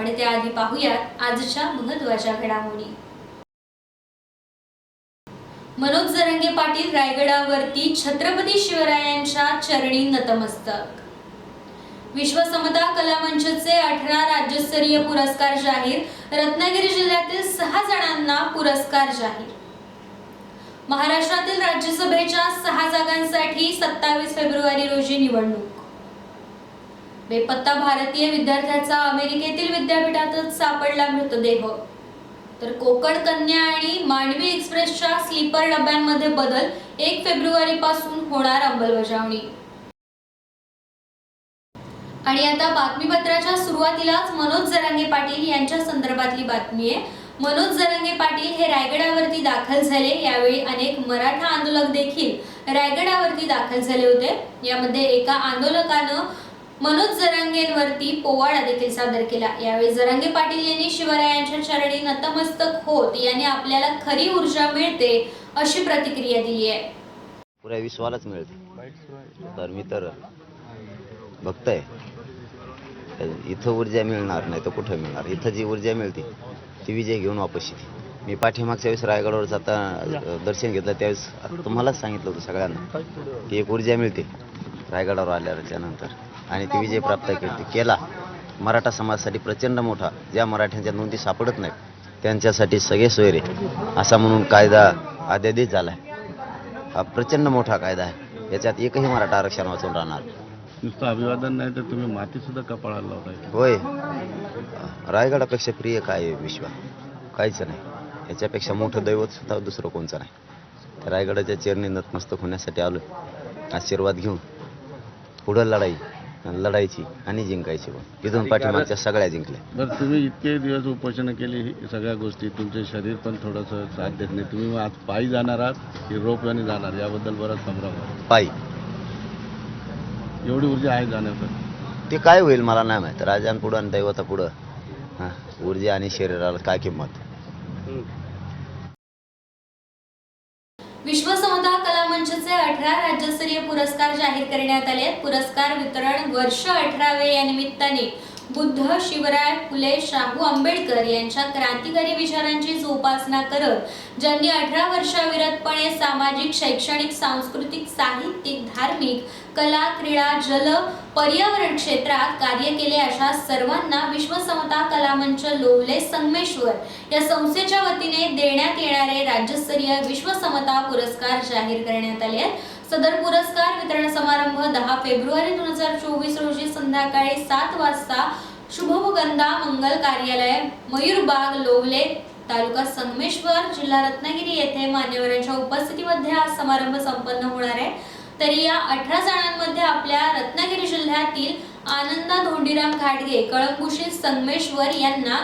सुरुवात पण त्याआधी पाहूयात आजच्या महत्त्वाच्या घडामोडी. मनोज जरंगे पाटील रायगडावरती छत्रपती शिवरायांच्या चरणी नतमस्तक. विश्व समता कला मंचचे अठरा राज्यस्तरीय पुरस्कार जाहीर रत्नागिरी जिल्ह्यातील सहा जणांना पुरस्कार जाहीर. महाराष्ट्रातील राज्यसभेच्या सहा जागांसाठी सत्तावीस फेब्रुवारी रोजी निवडणूक. बेपत्ता भारतीय विद्यार्थ्याचा अमेरिकेतील विद्यापीठातच सापडला मृतदेह. तर कोकण कन्या आणि मांडवी एक्सप्रेसच्या स्लीपर डब्यांमध्ये बदल एक फेब्रुवारी पासून होणार अंमलबजावणी. आणि आता बातमीपत्राच्या सुरुवातीलाच मनोज जरांगे पाटील यांच्या संदर्भातली बातमी आहे. मनोज जरंगे पाटील हे रायगडावरती दाखल झाले. यावेळी अनेक मराठा आंदोलक देखील रायगडावरती दाखल झाले होते. यामध्ये एका आंदोलकानं मनोज जरांगेंवरती पोवाडा देखील सादर केला. यावेळी जरांगे पाटील यांनी शिवरायांच्या चरणी नतमस्तक होत यांनी आपल्याला खरी ऊर्जा मिळते अशी प्रतिक्रिया दिली आहे. पुऱ्या विश्वालाच मिळते. तर मी तर भक्त आहे इथं ऊर्जा मिळणार नाही तर कुठं मिळणार? इथं जी ऊर्जा मिळते ती विजय घेऊन वापस येते मी पाठीमागच्या वेळेस रायगडावर जाता दर्शन घेतलं त्यावेळेस तुम्हालाच सांगितलं होतं सगळ्यांना की एक ऊर्जा मिळते रायगडावर आल्याच्या आणि ती विजय प्राप्त केली केला. मराठा समाजासाठी प्रचंड मोठा. ज्या मराठ्यांच्या नोंदी सापडत नाहीत त्यांच्यासाठी सगळे सोयरे. असा म्हणून कायदा अध्यादेश झाला आहे हा प्रचंड मोठा कायदा आहे. याच्यात एकही मराठा आरक्षण वाचून राहणार नुसतं अभिवादन नाही तर तुम्ही माती सुद्धा कपाळाला लावताय. होय. रायगडापेक्षा प्रिय काय आहे विश्व? काहीच नाही. याच्यापेक्षा मोठं दैवत सुद्धा दुसरं कोणचं नाही. त्या रायगडाच्या चरणी नतमस्तक होण्यासाठी आलो आशीर्वाद घेऊन पुढं लढाई. लढायची आणि जिंकायची पण इथून पाठीमागच्या सगळ्या जिंकल्या. बरं तुम्ही इतके दिवस उपोषण केली ही सगळ्या गोष्टी तुमचे शरीर पण थोडंसं साथ देत नाही. तुम्ही आज पायी जाणार आहात की रोपयाने जाणार याबद्दल बराच संभ्रम आहे. पायी. एवढी ऊर्जा आहे जाण्याचं. ते काय होईल मला नाही माहीत. राजांपुढं आणि दैवता पुढं हां ऊर्जा आणि शरीराला काय किंमत? विश्व समता कला मंचचे अठरा राज्यस्तरीय पुरस्कार जाहीर करण्यात आले आहेत. पुरस्कार वितरण वर्ष अठरावे या निमित्ताने बुद्ध शिवराय फुले शाहू आंबेडकर यांच्या क्रांतिकारी विचारांची जोपासना करत ज्यांनी अठरा वर्षाविरतपणे सामाजिक शैक्षणिक सांस्कृतिक साहित्यिक धार्मिक कला क्रीडा जल पर्यावरण क्षेत्रात कार्य केले अशा सर्वांना विश्वसमता कलामंच लोवले संगमेश्वर या संस्थेच्या वतीने देण्यात येणारे राज्यस्तरीय विश्वसमता पुरस्कार जाहीर करण्यात आले आहेत. सदर पुरस्कार वितरण समारंभ दहा फेब्रुवारी दोन हजार चोवीस रोजी संध्याकाळी सात वाजता शुभगंधा मंगल कार्यालय मयूरबाग लोवले तालुका संगमेश्वर जिल्हा रत्नागिरी येथे मान्यवरांच्या उपस्थितीमध्ये हा समारंभ संपन्न होणार आहे. तरी या अठरा जणांमध्ये आपल्या रत्नागिरी जिल्ह्यातील आनंदा धोंडीराम घाटगे कळंबुशी संगमेश्वर यांना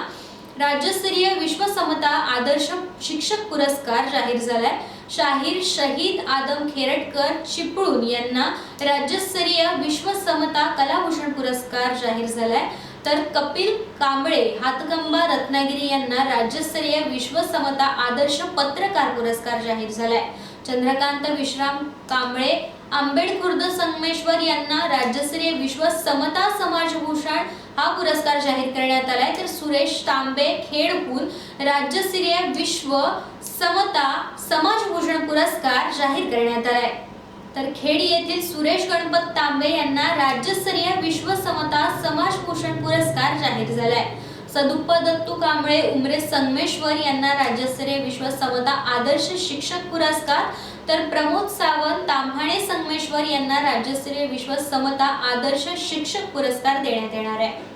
राज्यस्तरीय विश्व समता आदर्श शिक्षक पुरस्कार जाहीर झालाय. शाहीर शहीद आदम खेरटकर चिपळूण यांना राज्यस्तरीय विश्व समता कलाभूषण पुरस्कार जाहीर झालाय. तर कपिल कांबळे हातगंबा रत्नागिरी यांना राज्यस्तरीय विश्व समता आदर्श पत्रकार पुरस्कार जाहीर झालाय. चंद्रकांत विश्राम कांबळे आंबेड खुर्द संगमेश्वर यांना राज्यस्तरीय विश्व समता समाजभूषण हा पुरस्कार जाहीर करण्यात आलाय. तर सुरेश तांबे खेडहून राज्यस्तरीय विश्व समता समाजभूषण पुरस्कार जाहीर करण्यात आलाय. तर खेड येथील सुरेश गणपत तांबे यांना राज्यस्तरीय विश्व समता समाजभूषण पुरस्कार जाहीर झालाय. सदुप्प दत्तू कांबळे उमरे संगमेश्वर यांना राज्यस्तरीय विश्व समता आदर्श शिक्षक पुरस्कार तर प्रमोद सावंत ताम्हाणे संगमेश्वर यांना राज्यस्तरीय विश्व समता आदर्श शिक्षक पुरस्कार देण्यात येणार आहे.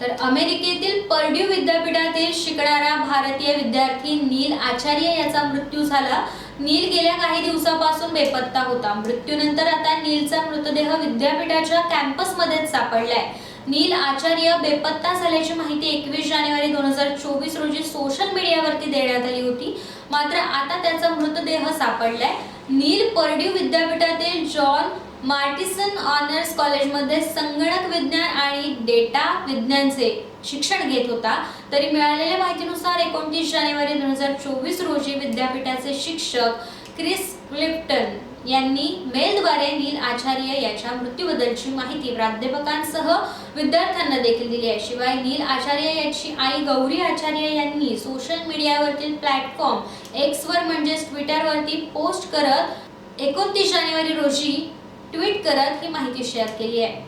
तर अमेरिकेतील पर्ड्यू विद्यापीठातील शिकणारा भारतीय विद्यार्थी नील आचार्य याचा मृत्यू झाला. नील गेल्या काही दिवसापासून बेपत्ता होता. मृत्यूनंतर आता नीलचा मृतदेह विद्यापीठाच्या कॅम्पसमध्येच सापडलाय. नील आचार्य बेपत्ता झाल्याची माहिती एकवीस जानेवारी दोन हजार चोवीस रोजी सोशल मीडियावरती देण्यात आली होती. मात्र आता त्याचा मृतदेह सापडलाय. नील पर्ड्यू विद्यापीठातील जॉन मार्टिसन ऑनर्स कॉलेजमध्ये संगणक विज्ञान आणि डेटा विज्ञानचे शिक्षण घेत होता. तरी मिळालेल्या माहितीनुसार एकोणतीस जानेवारी दोन हजार चोवीस रोजी विद्यापीठाचे शिक्षक क्रिस क्लिफ्टन यांनी मेलद्वारे नील आचार्य याच्या मृत्यूबद्दलची माहिती प्राध्यापकांसह विद्यार्थ्यांना देखील दिली आहे. शिवाय नील आचार्य याची आई गौरी आचार्य यांनी सोशल मीडियावरील प्लॅटफॉर्म एक्सवर म्हणजेच ट्विटरवरती पोस्ट करत एकोणतीस जानेवारी रोजी ट्विट करत ही माहिती शेअर केली आहे.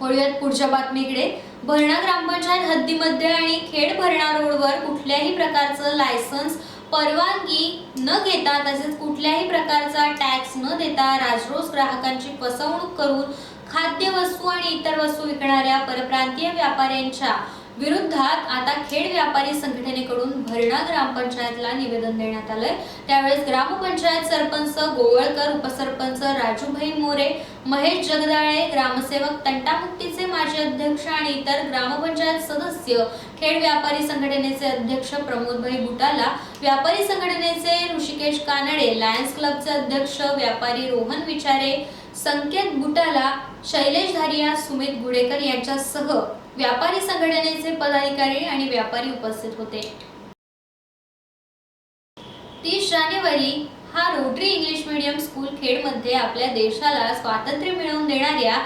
वळूयात पुढच्या बातमीकडे. भरणा ग्रामपंचायत हद्दीमध्ये आणि खेड भरणा रोडवर कुठल्याही प्रकारचं लायसन्स परवानगी न घेता तसेच कुठल्याही प्रकारचा टॅक्स न देता राजरोस ग्राहकांची फसवणूक करून खाद्य वस्तू आणि इतर वस्तू विकणाऱ्या परप्रांतीय व्यापाऱ्यांच्या विरुद्धात आता खेड व्यापारी संघटनेकडून भरणा ग्रामपंचायतला निवेदन देण्यात आलंय. त्यावेळेस ग्रामपंचायत सरपंच गोवळकर उपसरपंच राजूभाई मोरे महेश जगदाळे ग्रामसेवक तंटामुक्तीचे माजी अध्यक्ष आणि इतर ग्रामपंचायत सदस्य खेड व्यापारी संघटनेचे अध्यक्ष प्रमोदभाई बुटाला व्यापारी संघटनेचे ऋषिकेश कानडे लायन्स क्लबचे अध्यक्ष व्यापारी रोहन विचारे संकेत बुटाला शैलेश धारिया सुमित गुडेकर यांच्यासह व्यापारी संघटनेचे पदाधिकारी आणि व्यापारी उपस्थित होते. तीस जानेवारी हा रोटरी इंग्लिश मीडियम स्कूल खेडमध्ये आपल्या देशाला स्वातंत्र्य मिळवून देणाऱ्या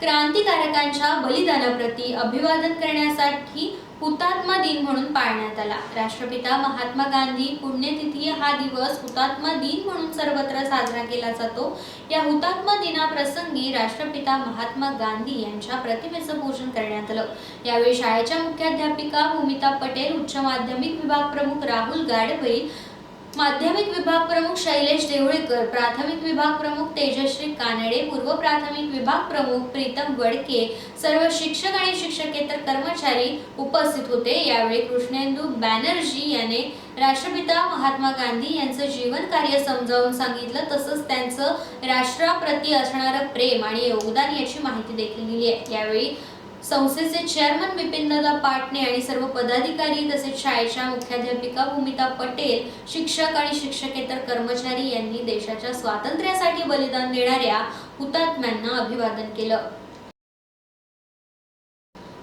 क्रांतिकारकांच्या बलिदानाप्रती अभिवादन करण्यासाठी हुतात्मा दिन म्हणून पाळण्यात आला. राष्ट्रपिता महात्मा गांधी पुण्यतिथी हा दिवस हुतात्मा दिन म्हणून सर्वत्र साजरा केला जातो. या हुतात्मा दिनाप्रसंगी राष्ट्रपिता महात्मा गांधी यांच्या प्रतिमेचं पूजन करण्यात आलं. यावेळी शाळेच्या मुख्याध्यापिका भूमिता पटेल उच्च माध्यमिक विभाग प्रमुख राहुल गाडवई माध्यमिक विभाग प्रमुख शैलेश देवळेकर प्राथमिक विभाग प्रमुख तेजश्री कानडे पूर्व प्राथमिक विभाग प्रमुख प्रीतम वडके सर्व शिक्षक आणि शिक्षकेतर कर्मचारी उपस्थित होते. यावेळी कृष्णेंदू बॅनर्जी याने राष्ट्रपिता महात्मा गांधी यांचं जीवन कार्य समजावून सांगितलं. तसंच त्यांचं राष्ट्राप्रती असणारं प्रेम आणि योगदान याची माहिती देखील दिली आहे. यावेळी संस्थेचे चेअरमन विपिनदा पाटणे आणि सर्व पदाधिकारी तसेच शाळेच्या मुख्याध्यापिका भूमिता पटेल शिक्षक आणि शिक्षकेतर कर्मचारी यांनी देशाच्या स्वातंत्र्यासाठी बलिदान देणाऱ्या हुतात्म्यांना अभिवादन केलं.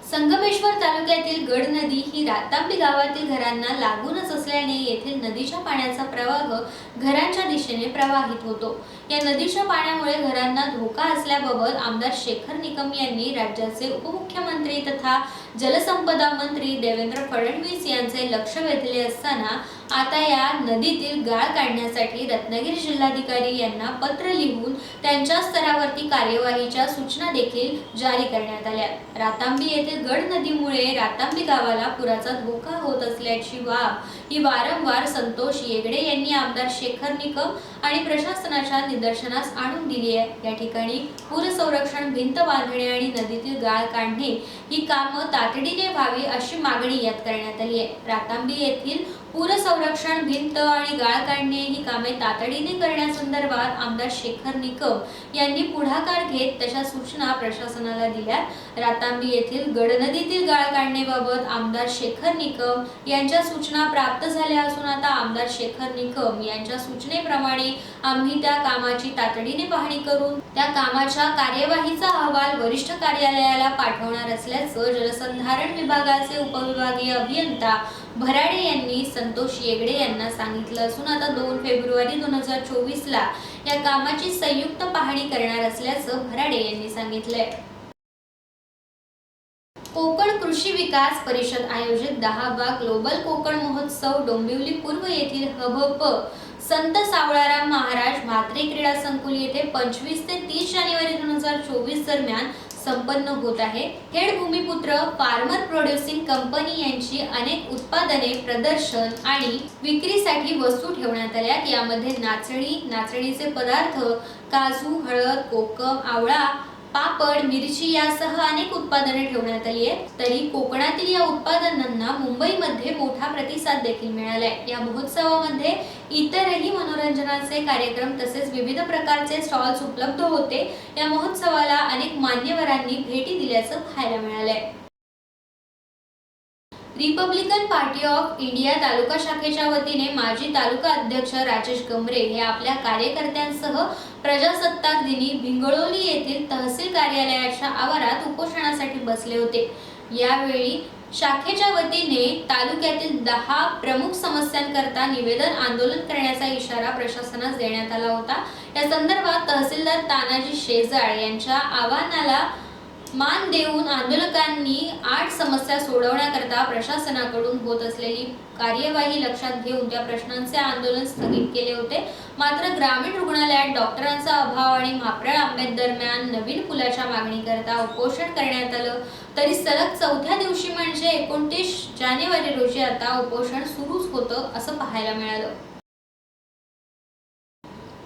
संगमेश्वर तालुक्यातील गड नदी ही रातांबी गावातील घरांना लागूनच असल्याने येथील नदीच्या पाण्याचा प्रवाह घरांच्या दिशेने प्रवाहित होतो. या नदीच्या पाण्यामुळे घरांना धोका असल्याबाबत आमदार शेखर निकम यांनी राज्याचे उपमुख्यमंत्री तथा जलसंपदा मंत्री देवेंद्र फडणवीस यांचे लक्ष वेधले असताना आता या नदीतील गाळ काढण्यासाठी रत्नागिरी जिल्हाधिकारी यांना पत्र लिहून त्यांच्या स्तरावरती कार्यवाहीच्या सूचना देखील जारी करण्यात आल्या. रातांबी येथील गड नदीमुळे रातांबी गावाला पुराचा धोका होत असल्याची बाब ही वारंवार संतोष येगडे यांनी आमदार शेखर निकम आणि प्रशासनाच्या निदर्शनास आणून दिली आहे. या ठिकाणी पूर संरक्षण भिंत बांधणे आणि नदीतील गाळ काढणे ही कामं तातडीने व्हावी अशी मागणी यात करण्यात आली आहे. रातांबी येथील पूर संरक्षण भिंत आणि गाळ काढणे ही कामे तातडीने करण्यासंदर्भात आमदार शेखर निकम यांनी पुढाकार घेत तशा सूचना प्रशासनाला दिल्या रातांबी येथील गडनदीतील गाळ काढणेबाबत आमदार शेखर निकम यांच्या सूचना प्राप्त झाल्या असून आता आमदार शेखर निकम यांच्या सूचनेप्रमाणे आम्ही त्या कामाची तातडीने पाहणी करून त्या कामाच्या कार्यवाहीचा अहवाल वरिष्ठ कार्यालयाला पाठवणार असल्याचं जलसंधारण विभागाचे उपविभागीय अभियंता भराडे यांनी संतोष येगडे यांना सांगितलं असून आता दोन फेब्रुवारी दोन हजार चोवीसला या कामाची संयुक्त पाहणी करणार असल्याचं भराडे यांनी सांगितलंय. कोकण कृषी विकास परिषद आयोजित दहावा ग्लोबल कोकण महोत्सव डोंबिवली पूर्व येथील हबप संत सावळाराम महाराज म्हात्रे क्रीडा संकुल येथे पंचवीस ते तीस जानेवारी दोन हजार चोवीस दरम्यान संपन्न होत आहे. खेड भूमिपुत्र फार्मर प्रोड्युसिंग कंपनी यांची अनेक उत्पादने प्रदर्शन आणि विक्रीसाठी वस्तू ठेवण्यात आल्यात यामध्ये नाचणी नाचणीचे पदार्थ काजू हळद कोकम आवळा पापड मिरची यासह अनेक उत्पादने ठेवण्यात आली आहेत. तरी कोकणातील या उत्पादनांना मुंबईमध्ये मोठा प्रतिसाद देखील मिळालाय. या महोत्सवामध्ये इतरही मनोरंजनाचे कार्यक्रम तसेच विविध प्रकारचे स्टॉल्स उपलब्ध होते. या महोत्सवाला अनेक मान्यवरांनी भेटी दिल्याचं पाहायला मिळालंय. रिपब्लिकन पार्टी ऑफ इंडिया तालुका शाखेच्या वतीने माजी तालुका अध्यक्ष राजेश गमरे हे आपल्या कार्यकर्त्यांसह प्रजासत्ताक दिनी भिंगळोली येथील तहसील कार्यालयाच्या आवारात उपोषणासाठी बसले होते. यावेळी शाखेच्या वतीने तालुक्यातील दहा प्रमुख समस्यांकरता निवेदन आंदोलन करण्याचा इशारा प्रशासनास देण्यात आला होता. या संदर्भात तहसीलदार तानाजी शेजाळ यांच्या आवाहनाला मान देऊन आंदोलकांनी आठ समस्या सोडवण्याकरता प्रशासनाकडून होत असलेली कार्यवाही लक्षात घेऊन त्या प्रश्नांचे आंदोलन स्थगित केले होते. मात्र ग्रामीण रुग्णालयात डॉक्टरांचा अभाव आणि म्हाप्रळ आंबेत दरम्यान नवीन पुलाच्या मागणीकरता उपोषण करण्यात आलं. तरी सलग चौथ्या दिवशी म्हणजे एकोणतीस जानेवारी रोजी आता उपोषण सुरूच होतं असं पाहायला मिळालं.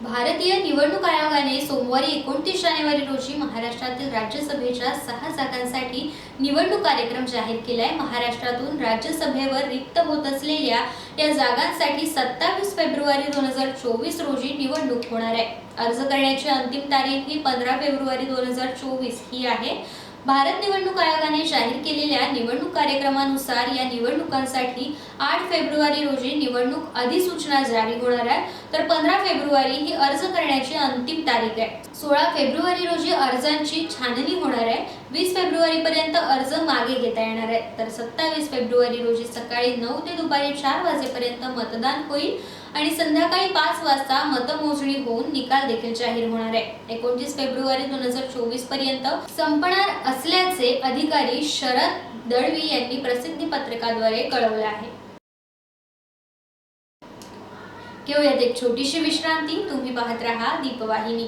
भारतीय निवडणूक आयोगाने सोमवारी एकोणतीस जानेवारी रोजी महाराष्ट्रातील राज्यसभेच्या सहा जागांसाठी निवडणूक कार्यक्रम जाहीर केलाय. महाराष्ट्रातून राज्यसभेवर रिक्त होत असलेल्या या जागांसाठी सत्तावीस फेब्रुवारी दोन हजार चोवीस रोजी निवडणूक होणार आहे. अर्ज करण्याची अंतिम तारीख ही पंधरा फेब्रुवारी दोन हजार चोवीस ही आहे. भारत निवडणूक आयोगाने जाहीर केलेल्या निवडणूक कार्यक्रमानुसार या निवडणुकांसाठी आठ फेब्रुवारी रोजी निवडणूक अधिसूचना जारी होणार आहे. तर पंधरा फेब्रुवारी ही अर्ज करण्याची अंतिम तारीख आहे. सोळा फेब्रुवारी रोजी अर्जांची छाननी होणार आहे. वीस फेब्रुवारी पर्यंत अर्ज मागे घेता येणार आहे तर सत्तावीस फेब्रुवारी रोजी सकाळी नऊ ते दुपारी चार वाजेपर्यंत मतदान होईल. आणि संध्याकाळी पाच वाजता मतमोजणी होऊन निकाल देखील जाहीर होणार आहे. एकोणतीस फेब्रुवारी दोन हजार चोवीसपर्यंत संपणार असल्याचे अधिकारी शरद दळवी यांनी प्रसिद्धी पत्रकाद्वारे कळवले आहे. घेऊयात एक छोटीशी विश्रांती. तुम्ही पाहत राहा दीपवाहिनी.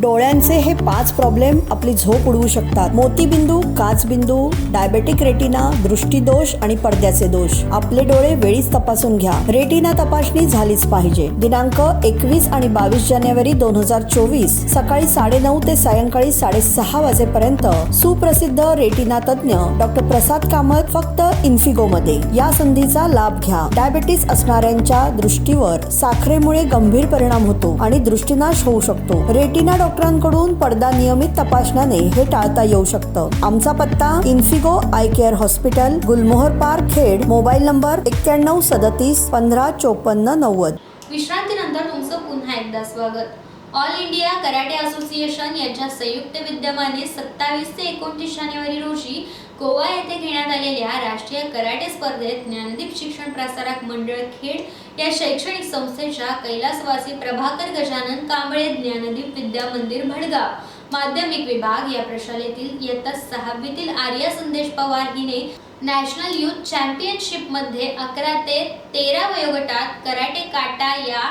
डोळ्यांचे हे पाच प्रॉब्लेम आपली झोप उडवू शकतात. मोतीबिंदू काचबिंदू डायबेटिक रेटिना दृष्टीदोष आणि पडद्याचे दोष. आपले डोळे वेळीच तपासून घ्या. रेटिना तपासणी झालीच पाहिजे. दिनांक एकवीस आणि बावीस जानेवारी दोन हजार चोवीस सकाळी साडेनऊ ते सायंकाळी साडेसहा वाजेपर्यंत सुप्रसिद्ध रेटिना तज्ज्ञ डॉक्टर प्रसाद कामत फक्त इन्फिगो मध्ये या संधीचा लाभ घ्या. डायबेटीस असणाऱ्यांच्या दृष्टीवर साखरेमुळे गंभीर परिणाम होतो आणि दृष्टीनाश होऊ शकतो. रेटिना डॉक्टरांकडून पडदा नियमित तपासण्याने हे टाळता येऊ शकतं. आमचा पत्ता Infigo eye care hospital Gulmohar park Khed. Mobile number एक्क्याण्णव सदतीस पंधरा चोपन्न नव्वद. विश्रांतीनंतर तुमचं पुन्हा एकदा स्वागत. ऑल इंडिया कराटे असोसिएशन यांच्या संयुक्त विद्यमाने सत्तावीस ते एकोणतीस जानेवारी रोजी गोवा येथे घेण्यात आलेल्या राष्ट्रीय कराटे स्पर्धेत ज्ञानदीप शिक्षण प्रसारक मंडळ खेड या शैक्षणिक संस्थेच्या कैलासवासी प्रभाकर गजानन कांबळे ज्ञानदीप विद्या मंदिर भडगाव. माध्यमिक विभाग या प्रशालेतील इयत्ता सहावीतील आर्या संदेश पवार हिने नॅशनल युथ चॅम्पियनशिपमध्ये अकरा ते तेरा वयोगटात कराटे काटा या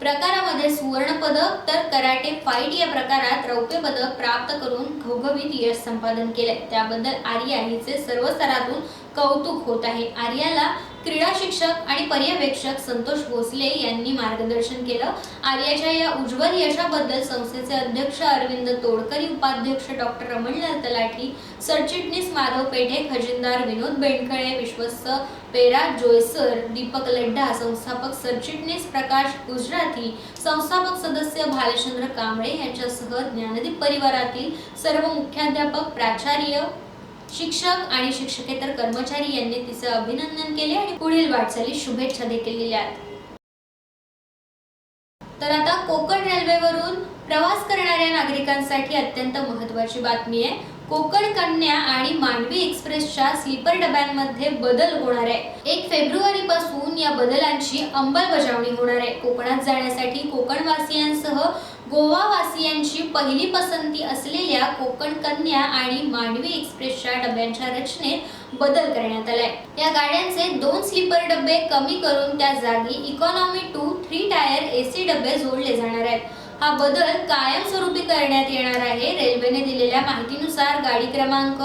प्रकारामध्ये सुवर्ण पदक तर कराटे फाईट या प्रकारात रौप्य पदक प्राप्त करून घवघवीत यश संपादन केले त्याबद्दल आर्या हिचे सर्व स्तरातून कौतुक होत आहे. आर्याला क्रीडा शिक्षक आणि पर्यवेक्षक संतोष भोसले यांनी मार्गदर्शन केलं. आर्याच्या या उज्ज्वल यशाबद्दल संस्थेचे अध्यक्ष अरविंद तोडकरी उपाध्यक्ष डॉक्टर रमणलाल तलाठी सरचिटणीस माधव पेठे खजिनदार विनोद बेंडखळे विश्वस्त पेरा जोयसर दीपक लड्डा संस्थापक सरचिटणीस प्रकाश गुजराती संस्थापक सदस्य भालचंद्र कांबळे यांच्यासह ज्ञानदीप परिवारातील सर्व मुख्याध्यापक प्राचार्य शिक्षक आणि शिक्षकेतर कर्मचारी यांनी तिचं अभिनंदन केले आणि पुढील वाटचाली शुभेच्छा देखील दिल्या. तर आता कोकण रेल्वेवरून प्रवास करणाऱ्या नागरिकांसाठी अत्यंत महत्वाची बातमी आहे. कोकण कन्या आणि मांडवी एक्सप्रेसच्या स्लीपर डब्यांमध्ये बदल होणार आहे. एक फेब्रुवारी पासून या बदलांची अंमलबजावणी होणार आहे. कोकणात जाण्यासाठी कोकणवासियांसह गोवावासियांची पहिली पसंती असलेल्या कोकण कन्या आणि मांडवी एक्सप्रेसच्या डब्यांच्या रचनेत बदल करण्यात आलाय. या गाड्यांचे दोन स्लीपर डबे कमी करून त्या जागी economy two three tier AC डबे जोडले जाणार आहेत. हा बदल कायमस्वरूपी करण्यात येणार आहे. रेल्वेने दिलेल्या माहितीनुसार गाडी क्रमांक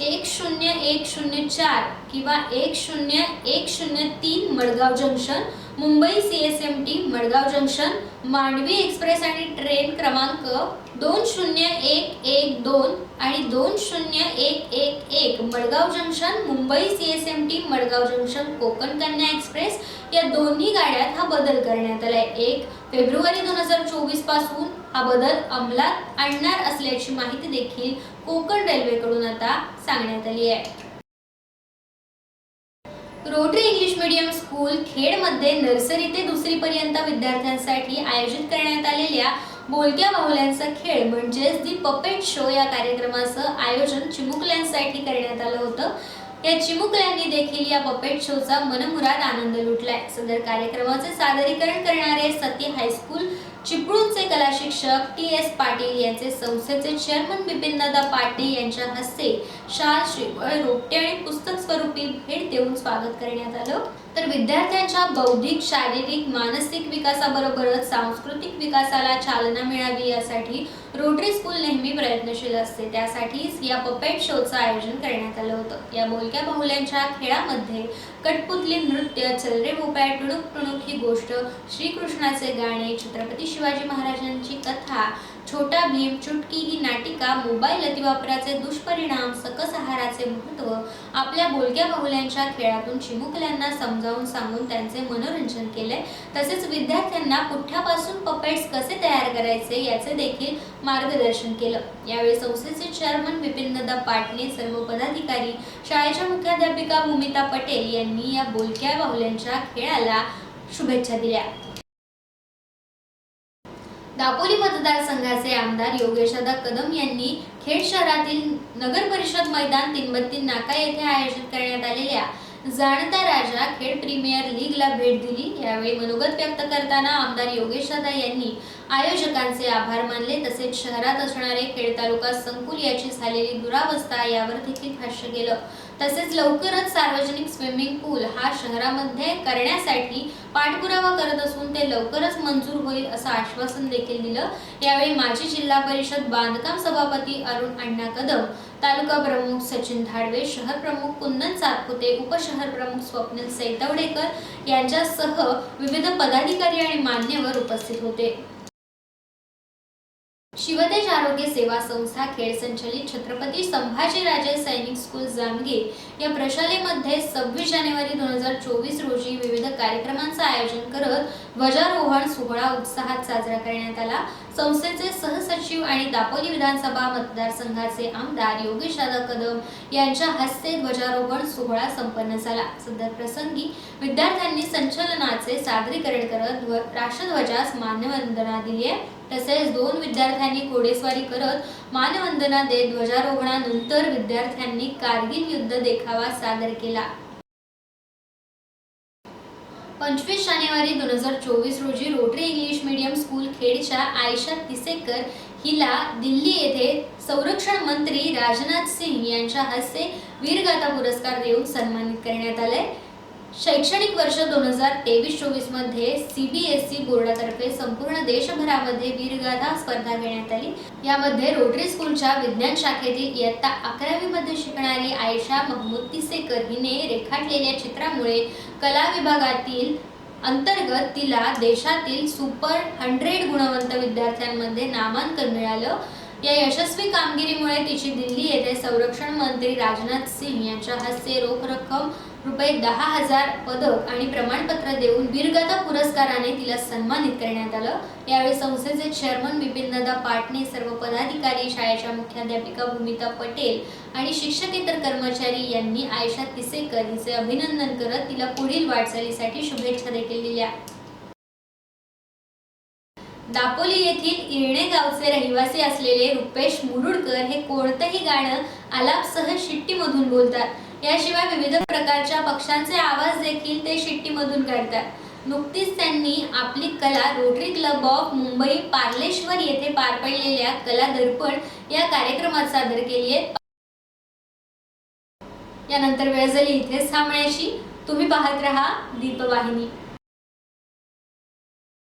एक शून्य एक शून्य चार किंवा एक शून्य एक शून्य तीन Madgaon junction Mumbai C S M T Madgaon junction Mandovi express आणि ट्रेन क्रमांक दोन शून्य एक एक दोन आणि दोन शून्य एक एक एक Madgaon junction Mumbai C S M T Madgaon junction Konkan Kanya express या दोन्ही गाड्यात हा बदल करण्यात आला आहे एक फेब्रुवारी दोन हजार चोवीसपासून हा बदल अंमलात आणणार असल्याची माहिती देखील कोकण रेल्वेकडून आता सांगण्यात आली आहे. रोटरी इंग्लिश मीडियम स्कूल खेडमध्ये नर्सरी ते दुसरी पर्यंत विद्यार्थ्यांसाठी आयोजित करण्यात आलेल्या बोलक्या बाहुल्यांचा खेळ म्हणजेच दी पपेट शो या कार्यक्रमाचं आयोजन चिमुकल्यांसाठी करण्यात आलं होतं. या चिमुकल्यांनी देखील या पपेट शोचा मनमुराद आनंद लुटलाय. सदर कार्यक्रमाचे सादरीकरण करणारे सती हायस्कूल चिपळूणचे कला शिक्षक टी एस पाटील यांचे संस्थेचे चेअरमन बिपिनदादा पाटील यांच्या हस्ते शाल श्रीफळ रोपटे आणि पुस्तक स्वरूपी भेट देऊन स्वागत करण्यात आलं. तर विद्यार्थ्यांच्या बौद्धिक शारीरिक मानसिक विकासाबरोबरच सांस्कृतिक विकासाला चालना मिळावी यासाठी रोटरी स्कूल नेहमी प्रयत्नशील असते. त्यासाठीच या पपेट शोचं आयोजन करण्यात आलं होतं. या बोलक्या बाहुल्यांच्या खेळामध्ये कठपुतली नृत्य चलरे भोपाळ टुणूक टुणूक ही गोष्ट श्रीकृष्णाचे गाणे छत्रपती शिवाजी महाराजांची कथा छोटा भीम चुटकी ही नाटिका मोबाईल अतिवापराचे दुष्परिणाम सकस आहाराचे महत्त्व आपल्या बोलक्या बाहुल्यांच्या खेळातून चिमुकल्यांना समजावून सांगून त्यांचे मनोरंजन केले. तसेच विद्यार्थ्यांना पुठ्ठ्यापासून पपेट्स कसे तयार करायचे याचे देखील मार्गदर्शन केलं. यावेळी संस्थेचे चेअरमन विपिनदा पाटणे सर्व पदाधिकारी शाळेच्या मुख्याध्यापिका भूमिता पटेल यांनी या बोलक्या बाहुल्यांच्या खेळाला शुभेच्छा दिल्या. दापोली मतदारसंघाचे आमदार योगेशदा कदम यांनी खेड शहरातील नगर परिषद मैदान तिनबत्ती नाका येथे आयोजित करण्यात आलेल्या जाणता राजा खेड प्रीमियर लीगला भेट दिली. यावेळी मनोगत व्यक्त करताना आमदार योगेशदा यांनी आयोजकांचे आभार मानले. तसेच शहरात असणारे खेड तालुका संकुल याची झालेली दुरावस्था यावर देखील भाष्य केलं. तसेच लवकरच सार्वजनिक स्विमिंग पूल हा शहरामध्ये करण्यासाठी पाठपुरावा करत असून ते लवकरच मंजूर होईल असं आश्वासन देखील दिलं. यावेळी माजी जिल्हा परिषद बांधकाम सभापती अरुण अण्णा कदम तालुका प्रमुख सचिन धाडवे शहर प्रमुख कुंदन सातपुते उपशहर प्रमुख स्वप्नील सैतवडेकर यांच्यासह विविध पदाधिकारी आणि मान्यवर उपस्थित होते. शिवतेज आरोग्य सेवा संस्था खेळ संचलित छत्रपती संभाजीराजे सैनिक स्कूल जामगीर या प्रशालेमध्ये सव्वीस जानेवारी दोन हजार चोवीस रोजी विविध कार्यक्रमांचं आयोजन करत ध्वजारोहण सोहळा उत्साहात साजरा करण्यात आला. संस्थेचे सहसचिव आणि दापोली विधानसभा मतदारसंघाचे आमदार योगेश दादा कदम यांच्या हस्ते ध्वजारोहण सोहळा संपन्न झाला. सदर प्रसंगी विद्यार्थ्यांनी संचलनाचे सादरीकरण करत राष्ट्रध्वजास मानवंदना दिली आहे. तसेच दोन विद्यार्थ्यांनी घोडेस्वारी करत मानवंदना देत ध्वजारोहणानंतर विद्यार्थ्यांनी कारगिल युद्ध देखावा सादर केला. पंचवीस जानेवारी दोन हजार चोवीस रोजी रोटरी इंग्लिश मीडियम स्कूल खेडच्या आयशा तिसेकर हिला दिल्ली येथे संरक्षण मंत्री राजनाथ सिंग यांच्या हस्ते वीरगाथा पुरस्कार देऊन सन्मानित करण्यात आले शैक्षणिक वर्ष दोन हजार तेवीस चोवीसमध्ये ई बोर्डातर्फे संपूर्ण देशभरामध्ये वीरगाथा स्पर्धा घेण्यात आली. यामध्ये रोटरी स्कूलच्या विज्ञान शाखेतील इयत्ता अकरावी मध्ये शिकणारी आयशा महमूद तिसेकर हिने रेखाटलेल्या चित्रामुळे कला विभागातील अंतर्गत तिला देशातील सुपर हंड्रेड गुणवंत विद्यार्थ्यांमध्ये नामांकन मिळालं. या यशस्वी कामगिरीमुळे तिची दिल्ली येथे संरक्षण मंत्री राजनाथ सिंह यांच्या हस्ते रोख रक्कम रुपये दहा हजार पदक आणि प्रमाणपत्र देऊन वीरगाथा पुरस्काराने तिला सन्मानित करण्यात आलं. यावेळी संस्थेचे चेअरमन बिपिनदादा पाटणे सर्व पदाधिकारी शाळेच्या मुख्याध्यापिका भूमिता पटेल आणि शिक्षकेतर कर्मचारी यांनी आयशा तिसेकर हिचे अभिनंदन करत तिला पुढील वाटचालीसाठी शुभेच्छा देखील दिल्या. दापोली येथील इरणे गावचे रहिवासी असलेले रुपेश मुरुडकर हे कोणतंही गाणं आलापसह शिट्टीमधून बोलतात. याशिवाय विविध प्रकारच्या पक्ष्यांचे आवाज देखील ते शिट्टीमधून काढतात. नुकतीच त्यांनी आपली कला Rotary club of Mumbai Parleshwar येथे पार पडलेल्या कला दर्पण या कार्यक्रमात सादर केली आहे यानंतर वेळ झाली इथेच थांबण्याची. तुम्ही पाहत रहा दीपवाहिनी.